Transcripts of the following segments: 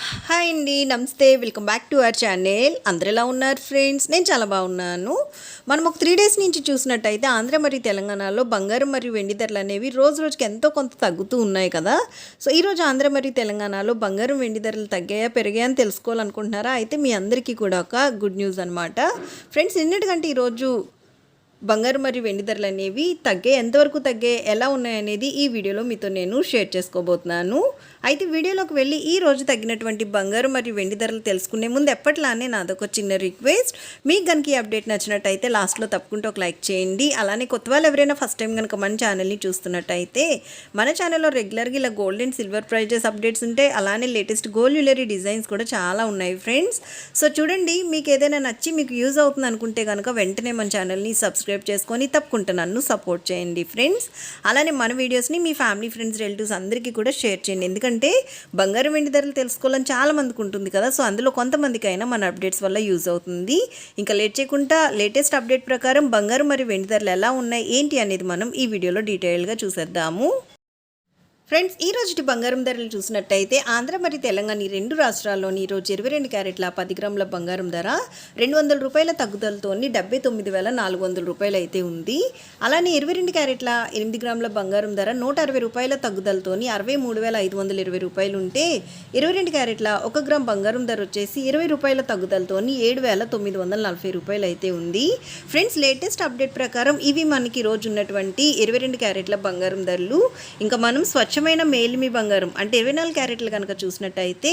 Hi అండి నమస్తే. Welcome back to our channel. అందరు ఎలా ఉన్నారు ఫ్రెండ్స్? నేను చాలా బాగున్నాను. మనం ఒక త్రీ డేస్ నుంచి చూసినట్టయితే ఆంధ్ర మరియు తెలంగాణలో బంగారం మరియు వెండి ధరలు అనేవి రోజు రోజుకి ఎంతో కొంత తగ్గుతూ ఉన్నాయి కదా. సో ఈరోజు ఆంధ్ర మరియు తెలంగాణలో బంగారం వెండి ధరలు తగ్గాయా పెరిగాయా అని తెలుసుకోవాలనుకుంటున్నారా? అయితే మీ అందరికీ కూడా ఒక గుడ్ న్యూస్ అనమాట ఫ్రెండ్స్ ఎన్నిటికంటే ఈరోజు బంగారు మరియు వెండి ధరలు అనేవి తగ్గే ఎంతవరకు తగ్గే ఎలా ఉన్నాయనేది ఈ వీడియోలో మీతో నేను షేర్ చేసుకోబోతున్నాను. అయితే వీడియోలోకి వెళ్ళి ఈ రోజు తగ్గినటువంటి బంగారు మరియు వెండి ధరలు తెలుసుకునే ముందు ఎప్పట్లానే నాదొక చిన్న రిక్వెస్ట్. మీకు కనుక ఈ అప్డేట్ నచ్చినట్టయితే లాస్ట్లో తప్పకుండా ఒక లైక్ చేయండి. అలానే కొత్త వాళ్ళు ఎవరైనా ఫస్ట్ టైం కనుక మన ఛానల్ని చూస్తున్నట్టయితే మన ఛానల్లో రెగ్యులర్గా ఇలా gold and silver prizes updates ఉంటాయి అలానే లేటెస్ట్ గోల్డ్ జ్యువెలరీ డిజైన్స్ కూడా చాలా ఉన్నాయి ఫ్రెండ్స్. సో చూడండి మీకు ఏదైనా నచ్చి మీకు యూజ్ అవుతుంది అనుకుంటే కనుక వెంటనే మన ఛానల్ని సబ్స్క్రైబ్ చేసుకొని తప్పకుండా నన్ను సపోర్ట్ చేయండి ఫ్రెండ్స్. అలానే మన వీడియోస్ని మీ ఫ్యామిలీ ఫ్రెండ్స్ రిలేటివ్స్ అందరికీ కూడా షేర్ చేయండి. ఎందుకంటే బంగారం వెండి ధరలు తెలుసుకోవాలని చాలా మందికి ఉంటుంది కదా. సో అందులో కొంతమందికైనా మన అప్డేట్స్ వల్ల యూజ్ అవుతుంది. ఇంకా లేట్ చేయకుండా లేటెస్ట్ అప్డేట్ ప్రకారం బంగారం మరియు వెండి ధరలు ఎలా ఉన్నాయి ఏంటి అనేది మనం ఈ వీడియోలో డీటెయిల్గా చూసేద్దాము. ఫ్రెండ్స్ ఈ రోజుటి బంగారం ధరలు చూసినట్టయితే ఆంధ్ర మరియు తెలంగాణ ఈ రెండు రాష్ట్రాల్లోని ఈరోజు ఇరవై రెండు క్యారెట్ల పది గ్రాముల బంగారం ధర రెండు వందల రూపాయల తగ్గుదలతో డెబ్బై తొమ్మిది వేల నాలుగు వందల రూపాయలు అయితే ఉంది. అలానే ఇరవై రెండు క్యారెట్ల ఎనిమిది గ్రాముల బంగారం ధర నూట అరవై రూపాయల తగ్గుదలతో అరవై మూడు వేల ఐదు వందల ఇరవై రూపాయలు ఉంటే ఇరవై రెండు క్యారెట్ల ఒక గ్రామ్ బంగారం ధర వచ్చేసి ఇరవై రూపాయల తగ్గుదలతో ఏడు వేల తొమ్మిది వందల నలభై రూపాయలు అయితే ఉంది. ఫ్రెండ్స్ లేటెస్ట్ అప్డేట్ ప్రకారం ఇవి మనకి రోజు ఉన్నటువంటి ఇరవై రెండు క్యారెట్ల బంగారం ధరలు. ఇంకా మనం స్వచ్ఛమైన మేలిమి బంగారం అంటే ఇరవై నాలుగు క్యారెట్లు కనుక చూసినట్టయితే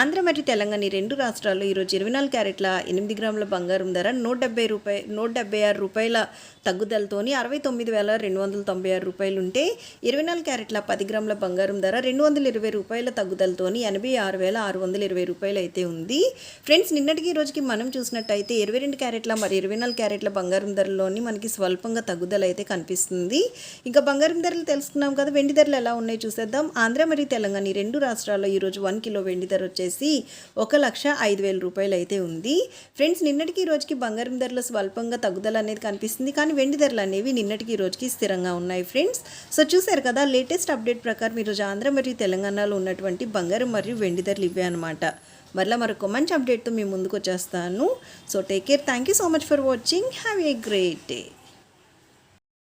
ఆంధ్ర మరియు తెలంగాణ ఈ రెండు రాష్ట్రాల్లో ఈరోజు ఇరవై నాలుగు క్యారెట్ల ఎనిమిది గ్రాముల బంగారం ధర నూట డెబ్బై రూపాయ నూట డెబ్బై ఆరు రూపాయల తగ్గుదలతోని అరవై తొమ్మిది వేల రెండు వందల తొంభై ఆరు రూపాయలు ఉంటే ఇరవై నాలుగు క్యారెట్ల పది గ్రాముల బంగారం ధర రెండు వందల ఇరవై రూపాయల తగ్గుదలతోని ఎనభై ఆరు వేల ఆరు వందల ఇరవై రూపాయలు అయితే ఉంది. ఫ్రెండ్స్ నిన్నటికి ఈ రోజుకి మనం చూసినట్టయితే ఇరవై రెండు క్యారెట్ల మరి ఇరవై నాలుగు క్యారెట్ల బంగారం ధరలోని మనకి స్వల్పంగా తగ్గుదల అయితే కనిపిస్తుంది. ఇంకా బంగారం ధరలు తెలుసుకున్నాం కదా వెండి ధరలు ఎలా ఉన్నాయి చూసేద్దాం. ఆంధ్ర మరియు తెలంగాణ ఈ రెండు రాష్ట్రాల్లో ఈరోజు వన్ కిలో వెండి ధర వచ్చేసి ఒక లక్ష ఐదు వేల రూపాయలు అయితే ఉంది. ఫ్రెండ్స్ నిన్నటికి ఈ రోజుకి బంగారం ధరలు స్వల్పంగా తగ్గుదల అనేది కనిపిస్తుంది. కానీ వెండి ధరలు అనేవి నిన్నటికి ఈ రోజుకి స్థిరంగా ఉన్నాయి ఫ్రెండ్స్. సో చూసారు కదా లేటెస్ట్ అప్డేట్ ప్రకారం ఈరోజు ఆంధ్ర మరియు తెలంగాణలో ఉన్నటువంటి బంగారం మరియు వెండి ధరలు ఇవే అనమాట మరలా మరొక మంచి అప్డేట్తో మీ ముందుకు వచ్చేస్తాను. So take care thank you so much for watching have a great day